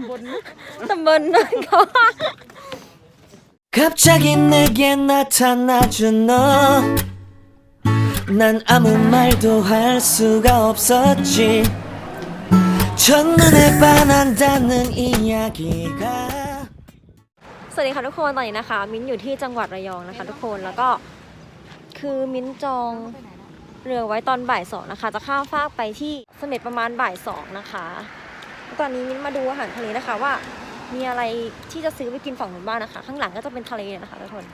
ำบลนะ ตำบลนั่นก็ 갑자기 내게 나타나준 너. 난 아무 말도 할 수가 없었지. 첫눈에 반한다는 이야기가. สวัสดีค่ะทุกคนตอนนี้นะคะ มิ้นอยู่ที่จังหวัดระยองนะคะ ทุกคนแล้วก็คือมิ้นจองเรือไว้ตอนบ่ายสองนะคะ จะข้ามฟากไปที่เสม็ดประมาณบ่ายสองนะคะ ตอนนี้มิ้นมาดูอาหารทะเลนะคะว่า มีอะไรที่จะซื้อไปกินฝั่งนู้นบ้างนะคะ ข้างหลังก็จะเป็นทะเลนะคะทุกคน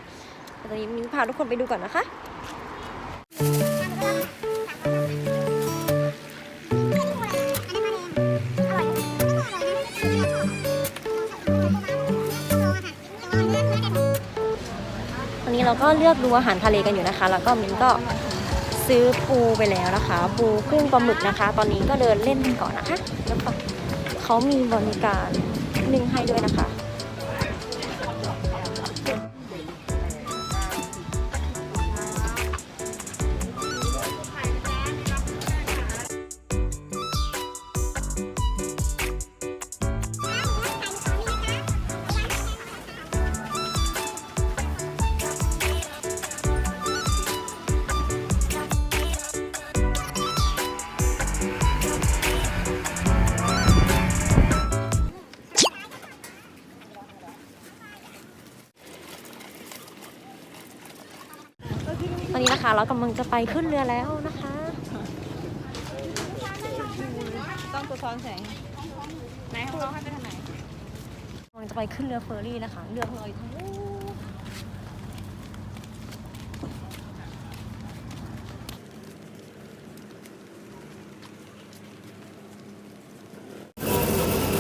แต่ตอนนี้มิ้นพาทุกคนไปดูก่อนนะคะตอนนี้เราก็เลือกดูอาหารทะเลกันอยู่นะคะ แล้วก็มิ้นก็ซื้อปูไปแล้วนะคะ ปูกุ้งปลาหมึกนะคะ ตอนนี้ก็เดินเล่นกันก่อนนะคะแล้วก็ เขามีบริการนึ่งให้ด้วยนะคะ เรากำลังจะไปขึ้นเรือแล้วนะคะ ต้องตัวซ้อนแสงไหนของเราให้ไปทางไหนกำลังจะไปขึ้นเรือเฟอร์รี่นะคะ เรือของเราอยู่ทางนู้น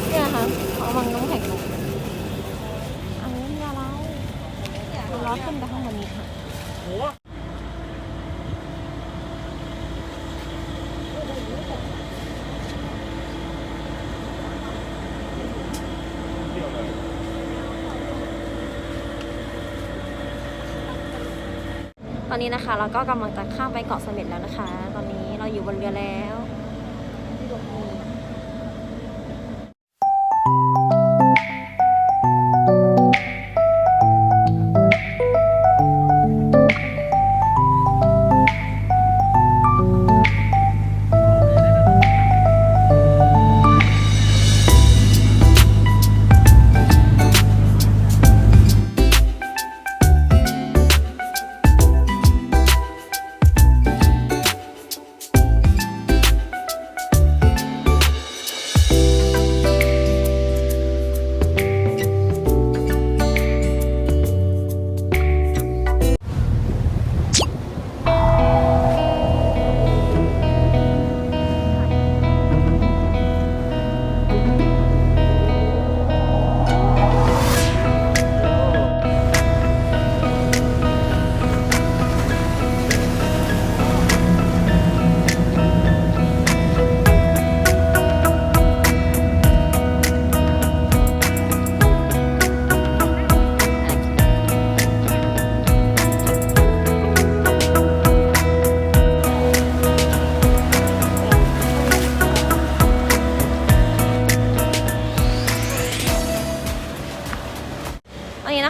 เนี่ยค่ะเขาเอาวางน้ำแข็งลงอันนี้เรือเราเราล้อขึ้นไปข้างบนนี้ค่ะ ตอนนี้นะคะ เราก็กำลังจะข้ามไปเกาะเสม็ดแล้วนะคะ ตอนนี้เราอยู่บนเรือแล้ว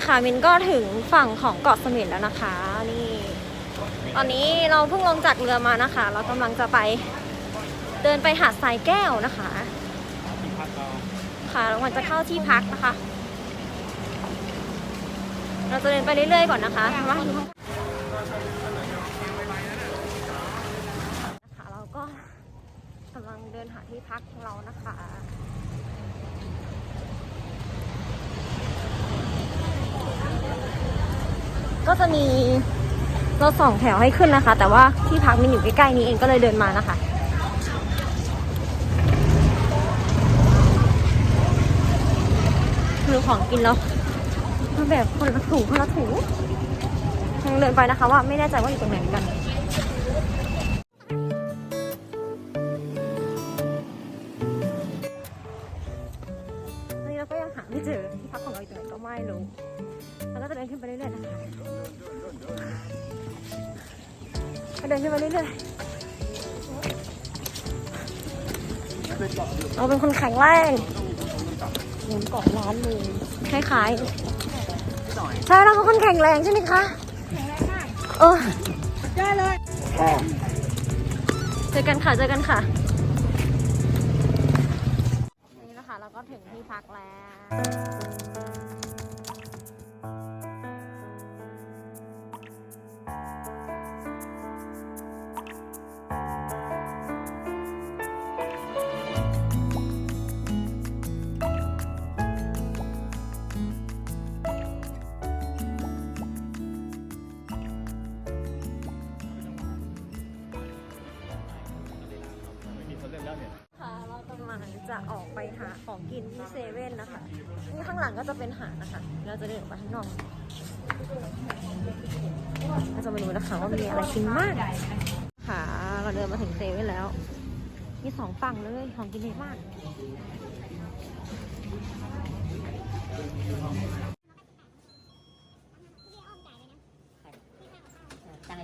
คะมินก็ถึงฝั่งของเกาะเสม็ดแล้วนะคะนี่ ตอนนี้เราเพิ่งลงจากเรือมานะคะ เรากำลังจะไปเดินไปหาดทรายแก้วนะคะ ค่ะเราจะเข้าที่พักนะคะ เราจะเดินไปเรื่อยๆก่อนนะคะว่านะคะเราก็กำลังเดินหาที่พักของเรานะคะ ก็จะมีรถสองแถวให้ขึ้นนะคะ แต่ว่าที่พักมันอยู่ใกล้ๆนี้เองก็เลยเดินมานะคะ คือของกินแล้วแบบคนละถุงคนละถุงยังเดินไปนะคะว่าไม่แน่ใจว่าอยู่ตรงไหนกัน เดินขึ้นไปเรื่อยๆเราเป็นคนแข็งแรงเหมือนเกาะร้านเลยคล้ายๆใช่เราเป็นคนแข็งแรงใช่ไหมคะแข็งแรงมากเออได้เลยเจอกันค่ะเจอกันค่ะนี่นะคะเราก็ถึงที่พักแล้ว จะออกไปหาของกินที่เซเว่นนะคะ นี่ข้างหลังก็จะเป็นหาดนะคะ เราจะเดินออกไปข้างนอกเราจะมาดูนะคะว่ามีอะไรกินมากค่ะ เราเดินมาถึงเซเว่นแล้ว มีสองฝั่งเลยของกินเยอะมาก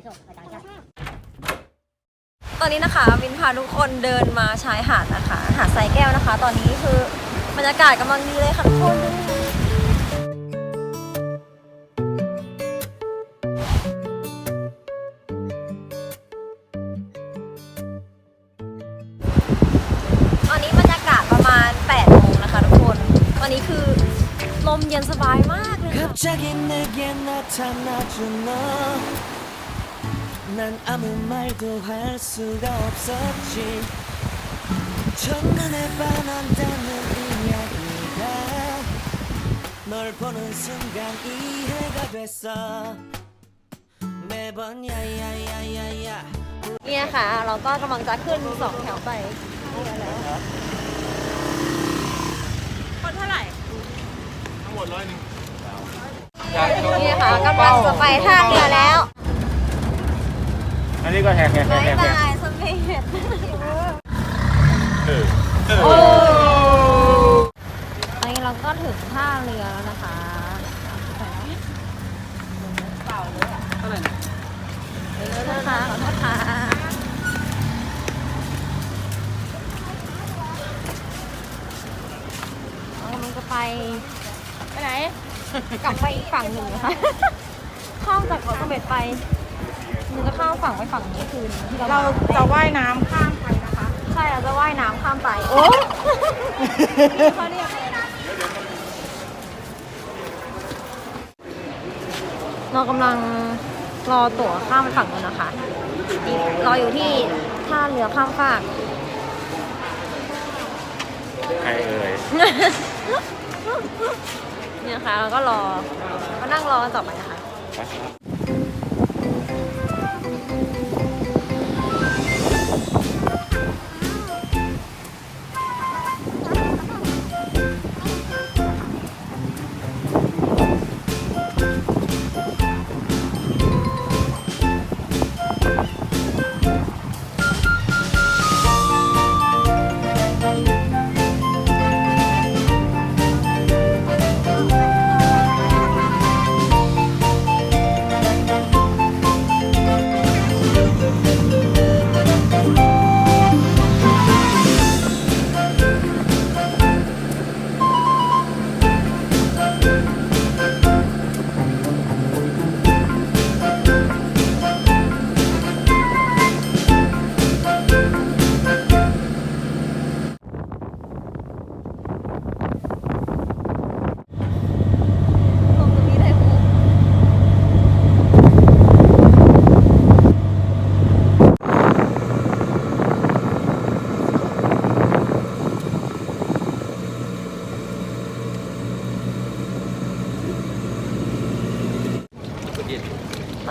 ตอ อนนี้นะคะมินพาทุกคนเดินมาชายหาดนะคะ หาดทรายแก้วนะคะ ตอนนี้คือบรรยากาศกำลังดีเลยค่ะทุกคนตอนนี้บรรยากาศประมาณ8โมงนะคะทุกคนตอนนี้คือลมเย็นสบายมากเลยค่ะ 난 아무 말도 할 수가 없었지 첫눈에 반한다는 이야기가 널 보는 순간 이해가 됐어 매번 야야야야야 นี่นะคะ เราก็กำลังจะขึ้นสองแถวไปแล้ว คนเท่าไหร่ นี่นะคะกำลังจะไปท่าเรือแล้ว อันนี้ก็แหกแหกแหบากยแหกบาแหกยสเปนเออโอ้ตอนนี้เราก็ถึงท่าเรือแล้วนะคะเปล่าเลยอะเท่าไหร่นะคะขอโทษค่ะเรากำลังจะไปไปไหน กลับไปอีกฝั่งหนึ่งนะคะ ข้ามจากเกาะเสม็ดไป มันจะข้ามฝั่งไปฝั่งนี้คืนที่เราเรามาจะว่ายน้ำข้ามไปนะคะ ใช่เราจะว่ายน้ำข้ามไปโอ้เขาเรียกเรากำลังรอตั๋วข้ามไปฝั่งนู้นนะคะนี่รออยู่ที่ท่าเรือข้ามฟาก ใครเอ่ยเนี่ยนะคะเราก็รอมานั่งรอกันต่อไปนะคะล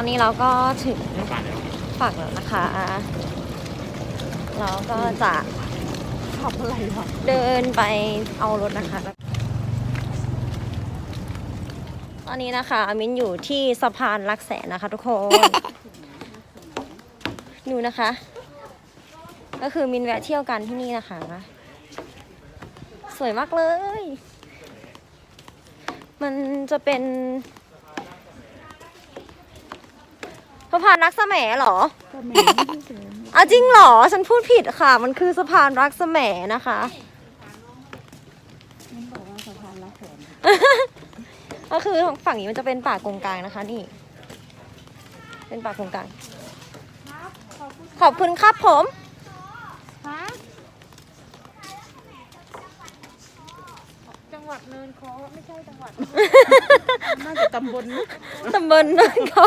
อนนี้เราก็ถึงฝั่งแล้วนะคะเราก็จะขับอะไรเดินไปเอารถนะคะ ตอนนี้นะคะมิ้นอยู่ที่สะพานลักแสนนะคะ ทุกคนดูนะคะ ก็คือมินแวะเที่ยวกันที่นี่นะคะ สวยมากเลย มันจะเป็น ผ สะพานรักแสมเหรออะจริงเหรอ ฉันพูดผิดค่ะ มันคือสะพานรักแสมนะคะก็คือฝั่งนี้มันจะเป็นป่ากงกลางนะคะ นี่ เป็นป่ากงกลาง ขอบคุณครับผมจังหวัดเนินคอไม่ใช่จังหวัด น่าจะตำบลนะ ตำบลนั่นเขา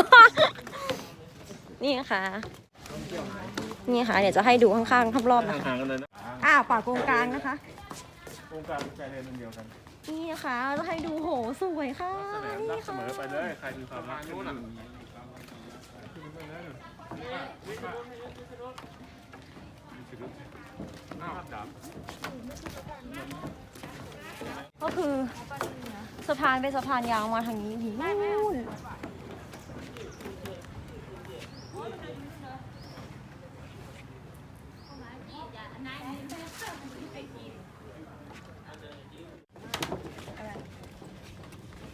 นี่นะคะนี่ค่ะ เดี๋ยวจะให้ดูข้างๆรอบๆนะคะห่างๆกันเลยนะอ้าวป่ากงกลางนะคะ โครงการใจเรียนเดียวกันนี่นะคะจะให้ดูโหสวยค่ะแสดงรักเสมอไปเลย ใครมีความรักนู้นน่ะอ้าวดับก็คือสะพานเป็นสะพานยาวมาทางนี้ถึงนู่น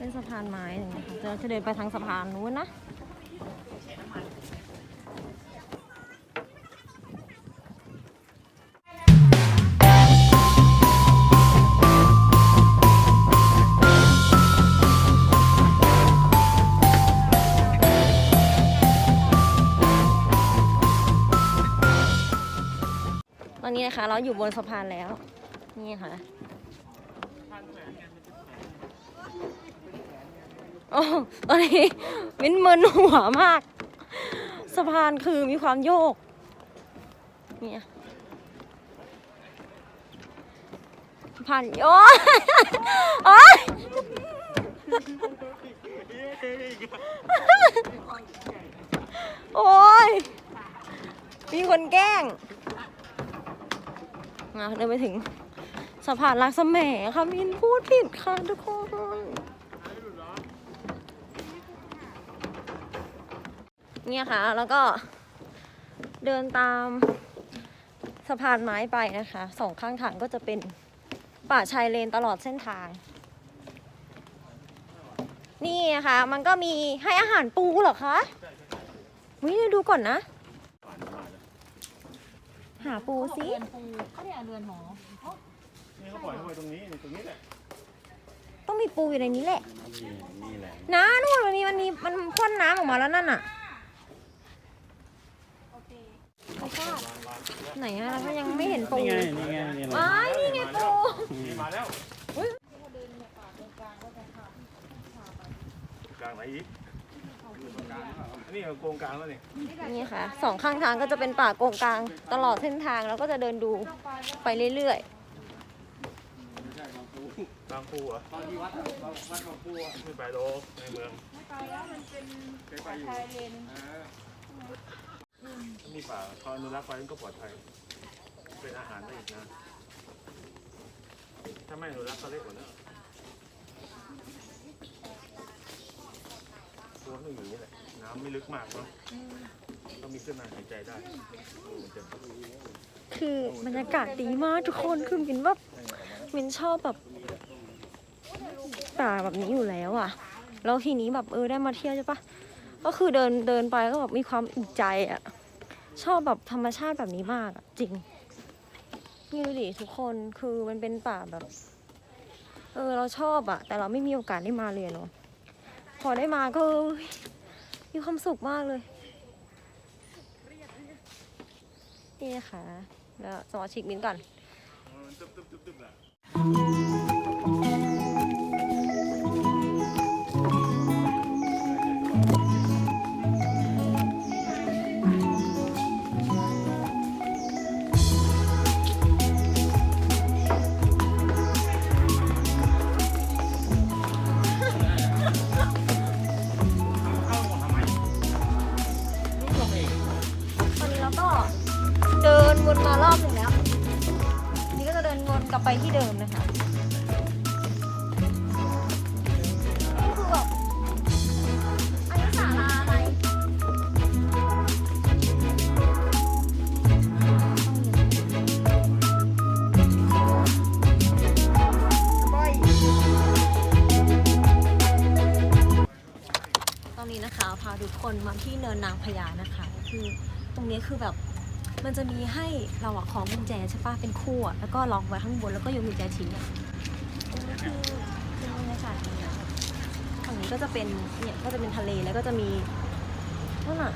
เป็นสะพานไม้อย่างเงี้ยค่ะเราจะเดินไปทางสะพานนู้นนะ ตอนนี้นะคะเราอยู่บนสะพานแล้ว นี่ค่ะ โอ้ตอนนี้มิ้นมึนหัวมาก สะพานคือมีความโยก เนี่ยสะพานโยกโอ๊ยโอ๊ยมีคนแกล้งมาเดินไปถึงสะพานรักสแหมค่ะมินพูดผิดค่ะทุกคน เนี่ยค่ะ แล้วก็เดินตามสะพานไม้ไปนะคะสองข้างทางก็จะเป็นป่าชายเลนตลอดเส้นทาง นี่นะคะมันก็มีให้อาหารปูเหรอคะวิดูก่อนนะ หาปูสิเรือนปูเขาเรียกเรือนหอนี่เขาปล่อยเข้าไปตรงนี้นี่ตรงนี้แหละต้องมีปูอยู่ในนี้แหละนี่นี่แหละนะนู่นมันมีมันมีมันพ่นน้ำออกมาแล้วนั่นน่ะ ไหนอะเราก็ยังไม่เห็นปูนี่ไงนี่ไงนี่ไงว้ายนี่ไงปูนี่มาแล้วกลางไหนอีกอันนี้โกงกลางแล้วนี่นี่ค่ะสองข้างทางก็จะเป็นป่าโกงกลาง ตลอดเส้นทางแล้วก็จะเดินดูไปเรื่อยบางปูเหรอะตอนที่วัดวัดบางปูอะไม่ไปโลในเมืองไม่ไปแล้วมันเป็นไปอยู่ มีป่าพออนุรักษ์ไว้มันก็ปลอดภัย เป็นอาหารได้อีกนะ ถ้าไม่อนุรักษ์ก็เล็กกว่านี้ตัวมันอยู่นี่แหละ น้ำไม่ลึกมากเนาะก็มีขึ้นมาหายใจได้โอ้มันจะๆคือบรรยากาศดีมากทุกคนคือมินว่ามินชอบแบบป่าแบบนี้อยู่แล้วอะ แล้วทีนี้แบบเออได้มาเที่ยวใช่ปะก็คือเดินเดินไปก็แบบมีความอิ่มใจอะ ชอบแบบธรรมชาติแบบนี้มากอะจริงนี่ดูดิทุกคนคือมันเป็นป่าแบบ เออเราชอบอะแต่เราไม่มีโอกาสได้มาเลยเนาะพอได้มาก็มีความสุขมากเลยนี่นะคะแล้วสมาชิกมินก่อน กลับไปที่เดิมนะคะ นี่คือแบบอันนี้ศาลาอะไรตอนนี้นะคะ พาทุกคนมาที่เนินนางพญานะคะ คือตรงนี้คือแบบ มันจะมีให้เราอะของกุญแจใช่ปะเป็นคู่อะแล้วก็ล็อกไว้ข้างบนแล้วก็โยนกุญแจทิ้งอะตรงนี้คือเป็นบรรยากาศดีอะฝั่งนี้ก็จะเป็นเนี่ยก็จะเป็นทะเลแล้วก็จะมีนั่นอะ